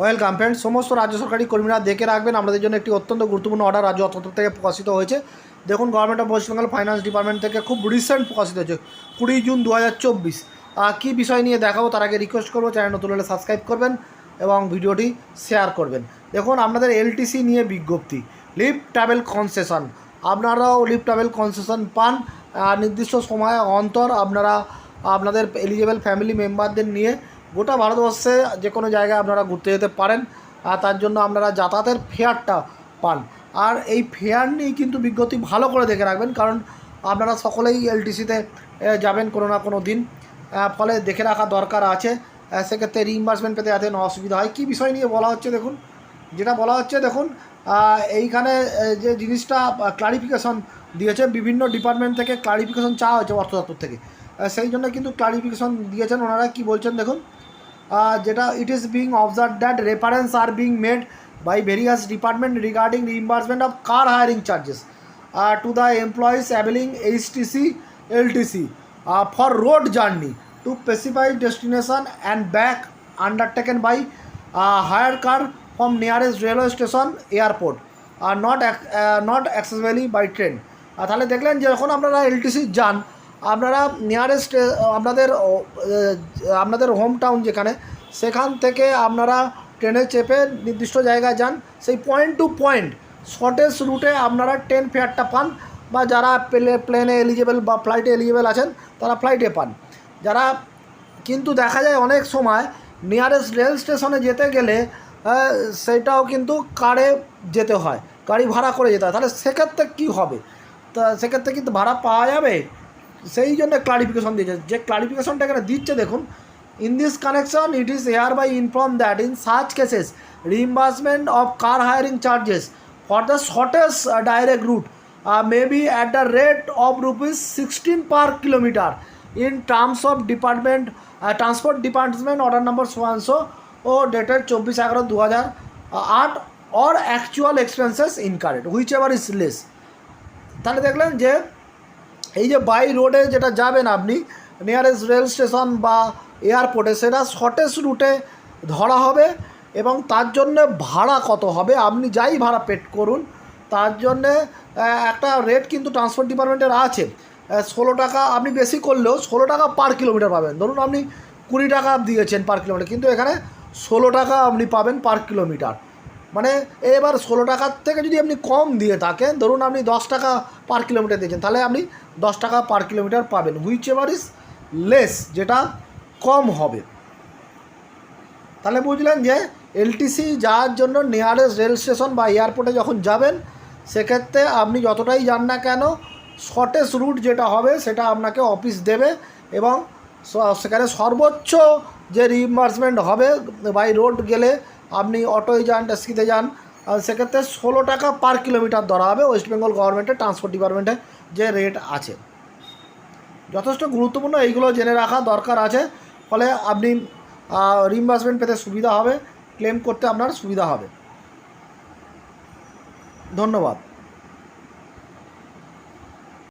Welcome friend সমস্ত রাজ্য সরকারি কর্মীরা দেখে রাখবেন, আমাদের জন্য একটি অত্যন্ত গুরুত্বপূর্ণ অর্ডার রাজ্য অর্থ থেকে প্রকাশিত হয়েছে। দেখুন government of West Bengal finance department থেকে খুব রিসেন্ট প্রকাশিত হয়েছে, কুড়ি জুন দু হাজার চব্বিশ কী বিষয় নিয়ে দেখাবো, তার আগে রিকোয়েস্ট করব চ্যানেল নতুন হলে সাবস্ক্রাইব করবেন এবং ভিডিওটি শেয়ার করবেন। দেখুন, আপনাদের এলটিসি নিয়ে বিজ্ঞপ্তি লিভ ট্রাভেল কনসেশন আপনারাও লিভ ট্রাভেল কনসেশন পান নির্দিষ্ট সময় অন্তর আপনারা, আপনাদের এলিজেবল ফ্যামিলি মেম্বারদের নিয়ে গোটা ভারতবর্ষে যে কোনো জায়গায় আপনারা ঘুরতে যেতে পারেন, আর তার জন্য আপনারা যাতায়াতের ফেয়ারটা পান। আর এই ফেয়ার নিয়ে কিন্তু বিজ্ঞপ্তি ভালো করে দেখে রাখবেন, কারণ আপনারা সকলেই এলটিসিতে যাবেন কোনো না কোনো দিন। ফলে দেখে রাখা দরকার আছে। সেক্ষেত্রে রিইম্বার্সমেন্ট পেতে যাতে না অসুবিধা হয়। কী বিষয় নিয়ে বলা হচ্ছে দেখুন? যেটা বলা হচ্ছে দেখুন এইখানে যে জিনিসটা ক্লারিফিকেশন দিয়েছে, বিভিন্ন ডিপার্টমেন্ট থেকে ক্লারিফিকেশন চাওয়া হয়েছে অর্থ দপ্তর থেকে। সেই জন্য কিন্তু ক্লারিফিকেশন দিয়েছেন। ওনারা কি বলছেন দেখুন? যেটা it is being observe that reference are being made by various department regarding reimbursement of car hiring charges to the employees availing HTC LTC for road journey to specified destination and back undertaken by hire car from nearest railway station airport or not not accessibly by train তাহলে দেখলেন যখন আপনারা LTC যান আপনারা nearest আপনাদের আপনাদের home town যেখানে, সেখান থেকে আপনারা ট্রেনে চেপে নির্দিষ্ট জায়গায় যান। সেই পয়েন্ট টু পয়েন্ট শর্টেস্ট রুটে আপনারা ট্রেন ফেয়ারটা পান বা যারা প্লে প্লেনে এলিজেবল বা ফ্লাইটে এলিজেবল আছেন, তারা ফ্লাইটে পান। যারা, কিন্তু দেখা যায় অনেক সময় নিয়ারেস্ট রেল স্টেশনে যেতে গেলে সেটাও কিন্তু কারে যেতে হয়, গাড়ি ভাড়া করে যেতে হয়। তাহলে সেক্ষেত্রে কী হবে? তা সেক্ষেত্রে কিন্তু ভাড়া পাওয়া যাবে? সেই জন্য ক্লারিফিকেশন দিয়েছে। যে ক্লারিফিকেশনটা এখানে দিচ্ছে, দেখুন in this connection it is hereby inform that in such cases reimbursement of car hiring charges for the shortest direct route may be at the rate of rupees sixteen per kilometre in terms of department transport department order number সোয়ানশো ও dated চব্বিশ এগারো দু হাজার আট or actual expenses incurred whichever is less তাহলে দেখলেন যে এই যে বাই রোডে যেটা যাবেন আপনি নিয়ারেস্ট রেল স্টেশন বা এয়ারপোর্টে, সেটা শর্টেস্ট রুটে ধরা হবে এবং তার জন্য ভাড়া কত হবে? আপনি যাই ভাড়া পেড করুন, তার জন্যে একটা রেট কিন্তু ট্রান্সপোর্ট ডিপার্টমেন্টের আছে। ষোলো টাকা আপনি বেশি করলেও ষোলো টাকা পার কিলোমিটার পাবেন। ধরুন আপনি কুড়ি টাকা দিয়েছেন পার কিলোমিটার কিন্তু এখানে ষোলো টাকা আপনি পাবেন পার কিলোমিটার মানে এবার ষোলো টাকার থেকে যদি আপনি কম দিয়ে থাকেন, ধরুন আপনি দশ টাকা পার কিলোমিটার দিয়েছেন, তাহলে আপনি দশ টাকা পার কিলোমিটার পাবেন হুইচ এভার ইজ লেস যেটা কম হবে। তাহলে বুঝলেন যে এলটিসি যাওয়ার জন্য নিয়ারেস্ট রেল স্টেশন বা এয়ারপোর্টে যখন যাবেন, সেক্ষেত্রে আপনি যতটাই যান না কেন শর্টেস্ট রুট যেটা হবে, সেটা আপনাকে অফিস দেবে এবং সেখানে সর্বোচ্চ যে রিইম্বার্সমেন্ট হবে বাই রোড গেলে আপনি অটোয় যান ট্যাক্সিতে যান সেক্ষেত্রে ষোলো টাকা পার কিলোমিটার ধরা হবে ওয়েস্ট বেঙ্গল গভর্নমেন্টের ট্রান্সপোর্ট ডিপার্টমেন্টে যে রেট আছে। যথেষ্ট গুরুত্বপূর্ণ এইগুলো জেনে রাখা দরকার আছে, ফলে আপনি রিম্বার্সমেন্ট পেতে সুবিধা হবে ক্লেম করতে আপনার সুবিধা হবে। ধন্যবাদ।